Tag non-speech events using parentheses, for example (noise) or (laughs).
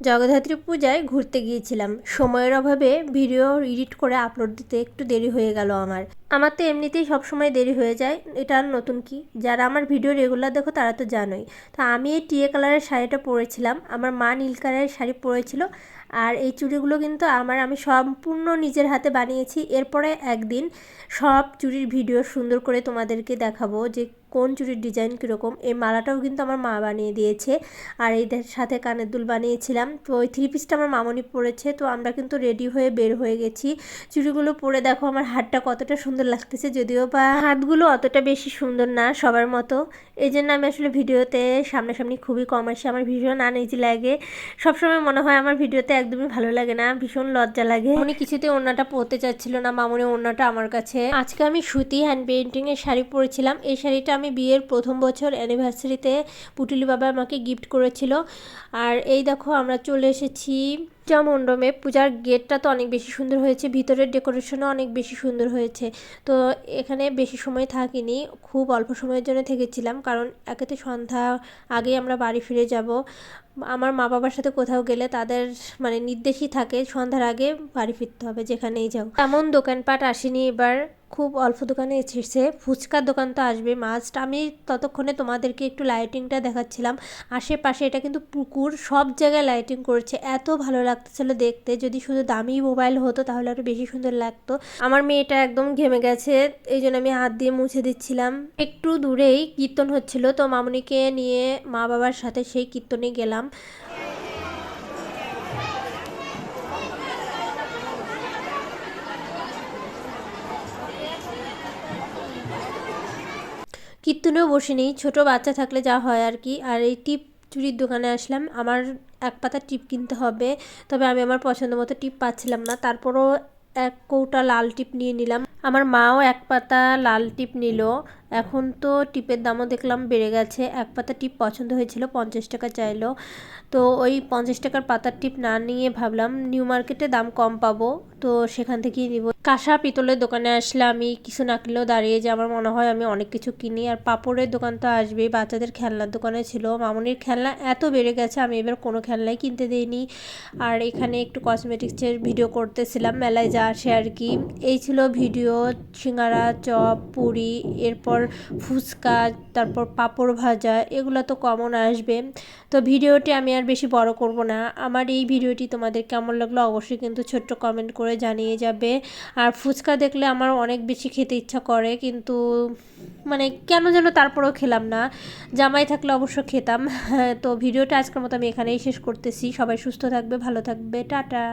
জগদ্ধাত্রী পূজায় ঘুরতে গিয়েছিলাম। সময়ের অভাবে ভিডিও এডিট করে আপলোড দিতে একটু দেরি হয়ে গেল আমার। আমার তো এমনিতেই সবসময় দেরি হয়ে যায়। এটা আর নতুন কি? যারা আমার ভিডিও রেগুলার দেখো তারা তো জানোই। তো আমি এই টিয়ে কালারের শাড়িটা পরেছিলাম। আমার মা নীল কালারের শাড়ি পরেছিল। আর এই চুড়িগুলো কিন্তু আমার আমি সম্পূর্ণ নিজের হাতে বানিয়েছি। এরপরে একদিন সব চুড়ির ভিডিও সুন্দর করে তোমাদেরকে দেখাবো যে কোন চুড়ির ডিজাইন কীরকম। এই মালাটাও কিন্তু আমার মা বানিয়ে দিয়েছে। আর এই সাথে কানের দুল বানিয়েছিলাম। তো ওই থ্রি পিসটা আমার মামনি পরেছে। তো আমরা কিন্তু রেডি হয়ে বের হয়ে গেছি। চুড়িগুলো পরে দেখো আমার হাতটা কতটা সুন্দর লাগতেছে যদিও বা হাতগুলো অতটা বেশি সুন্দর না সবার মতো। এই জন্য আমি আসলে ভিডিওতে সামনাসামনি খুবই কম আসি। আমার ভীষণ আনইজি লাগে। সবসময় মনে হয় আমার ভিডিওতে একদমই ভালো লাগে না, ভীষণ লজ্জা লাগে। উনি কিছুতে ওড়নাটা পরতে চাচ্ছিল না। মামনি ওড়নাটা আমার কাছে। আজকে আমি সুতি হ্যান্ড পেন্টিং এর শাড়ি পরেছিলাম। এই শাড়িটা আমি বিয়ের প্রথম বছর অ্যানিভার্সারিতে পুটুলি বাবা আমাকে গিফট করেছিল। আর এই দেখো আমরা চলে এসেছি পূজা মণ্ডপে, পূজার গেটটা তো অনেক বেশি সুন্দর হয়েছে, ভিতরের ডেকোরেশনও অনেক বেশি সুন্দর হয়েছে। তো এখানে বেশি সময় থাকিনি, খুব অল্প সময়ের জন্য থেকেছিলাম, কারণ একেতে সন্ধ্যা আগেই আমরা বাড়ি ফিরে যাব। আমার মা বাবার সাথে কোথাও গেলে তাদের মানে নির্দেশই থাকে সন্ধ্যার আগে বাড়ি ফিরতে হবে, যেখানেই যাও। তেমন দোকানপাট আসেনি এবার, খুব অল্প দোকানে এসেছে। ফুচকার দোকান তো আসবে মাস্ট আমি ততক্ষণে তোমাদেরকে একটু লাইটিংটা দেখাচ্ছিলাম। আশেপাশে এটা কিন্তু পুকুর, সব জায়গায় লাইটিং করেছে। এত ভালো লাগতেছিল দেখতে। যদি শুধু দামি মোবাইল হতো, তাহলে আরও বেশি সুন্দর লাগতো। আমার মেয়েটা একদম ঘেমে গেছে এই জন্য আমি হাত দিয়ে মুছে দিচ্ছিলাম। একটু দূরেই কীর্তন হচ্ছিল, তো মামনিকে নিয়ে মা বাবার সাথে সেই কীর্তনে গেলাম। কীর্তনেও বসে নেই ছোটো বাচ্চা থাকলে যা হয় আর কি। আর এই টিপ চুরির দোকানে আসলাম, আমার এক পাতা টিপ কিনতে হবে, তবে আমি আমার পছন্দ মতো টিপ পাচ্ছিলাম না। তারপরও এক কৌটা লাল টিপ নিয়ে নিলাম। আমার মাও এক পাতা লাল টিপ নিল। এখন তো টিপের দামও দেখলাম বেড়ে গেছে। এক পাতা টিপ পছন্দ হয়েছিল, পঞ্চাশ টাকা চাইলো। তো ওই পঞ্চাশ টাকার পাতার টিপ না নিয়ে ভাবলাম নিউ মার্কেটে দাম কম পাবো। তো সেখান থেকেই নিব। কাঁসা পিতলের দোকানে আসলে আমি কিছু না কিনলেও দাঁড়িয়ে যে আমার মনে হয় আমি অনেক কিছু কিনি। আর পাপড়ের দোকান তো আসবেই, বাচ্চাদের খেলনার দোকানে ছিল। মামনির খেলনা এত বেড়ে গেছে, আমি এবার কোনো খেলনাই কিনতে দিইনি। আর এখানে একটু কসমেটিক্সের ভিডিও করতেছিলাম, মেলায় যা আসে আর কি। এই ছিল ভিডিও সিঙ্গারা, চপ, পুরি, এরপর ফুচকা, তারপর পাঁপড় ভাজা, এগুলো তো কমন আসবে। তো ভিডিওটি আমি আর বেশি বড় করব না। আমার এই ভিডিওটি তোমাদের কেমন লাগল অবশ্যই কিন্তু ছোট্ট কমেন্ট করে জানিয়ে যাবে। আর ফুচকা দেখলে আমার অনেক বেশি খেতে ইচ্ছা করে, কিন্তু মানে কেন যেন তারপরেও খেলাম না। জামাই থাকলে অবশ্য খেতাম। (laughs) তো ভিডিওটা আজকের মতো আমি এখানেই শেষ করতেছি। সবাই সুস্থ থাকবে, ভালো থাকবে। টাটা।